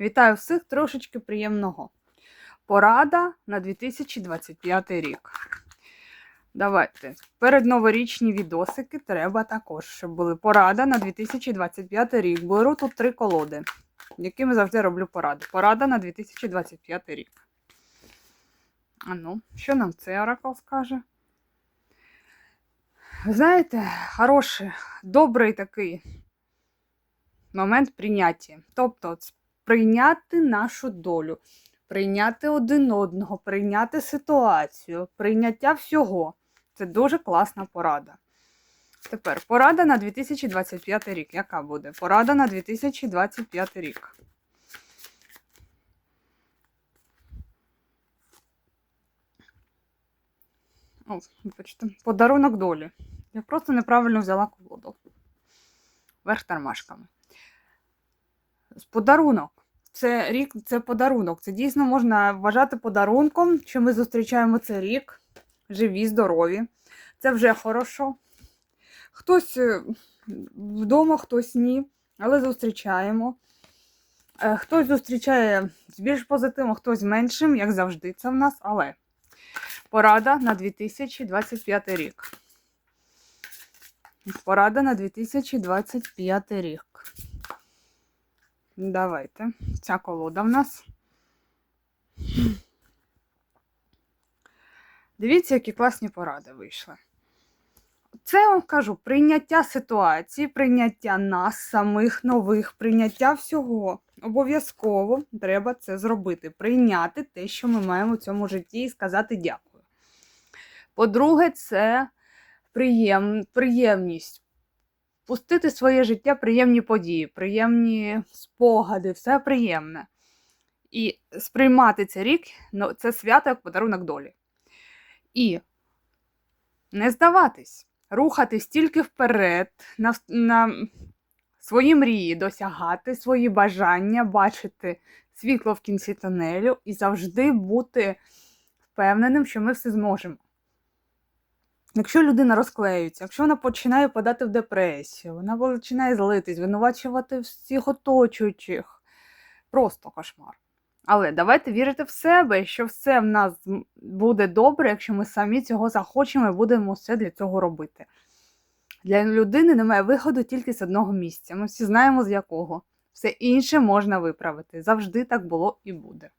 Вітаю всіх трошечки приємного. Порада на 2025 рік. Давайте. Передноворічні відосики треба також, щоб були порада на 2025 рік. Беру тут три колоди, якими завжди роблю поради. Порада на 2025 рік. А ну, що нам цей оракул скаже? Знаєте, хороший, добрий такий момент прийняття. Тобто, прийняти нашу долю, прийняти один одного, прийняти ситуацію, прийняття всього. Це дуже класна порада. Тепер порада на 2025 рік. Яка буде? Порада на 2025 рік. О, бачите, подарунок долі. Я просто неправильно взяла колоду. Верх тормашками. Подарунок. Це рік, це подарунок. Це дійсно можна вважати подарунком, що ми зустрічаємо цей рік. Живі, здорові. Це вже хорошо. Хтось е, вдома, хтось ні, але зустрічаємо. Е, Хтось зустрічає з більш позитивом, хтось з меншим, як завжди, це в нас, але порада на 2025 рік. Порада на 2025 рік. Давайте. Ця колода в нас. Дивіться, які класні поради вийшли. Це я вам кажу прийняття ситуації, прийняття нас, самих нових, прийняття всього. Обов'язково треба це зробити. Прийняти те, що ми маємо в цьому житті, і сказати дякую. По-друге, це приєм... приємність. Пустити своє життя приємні події, приємні спогади, все приємне. І сприймати цей рік ну, це свято як подарунок долі. І не здаватись, рухатись тільки вперед, на, на свої мрії, досягати свої бажання, бачити світло в кінці тунелю і завжди бути впевненим, що ми все зможемо. Якщо людина розклеюється, якщо вона починає подати в депресію, вона починає злитись, звинувачувати всіх оточуючих. Просто кошмар. Але давайте вірити в себе, що все в нас буде добре, якщо ми самі цього захочемо і будемо все для цього робити. Для людини немає виходу тільки з одного місця. Ми всі знаємо з якого. Все інше можна виправити. Завжди так було і буде.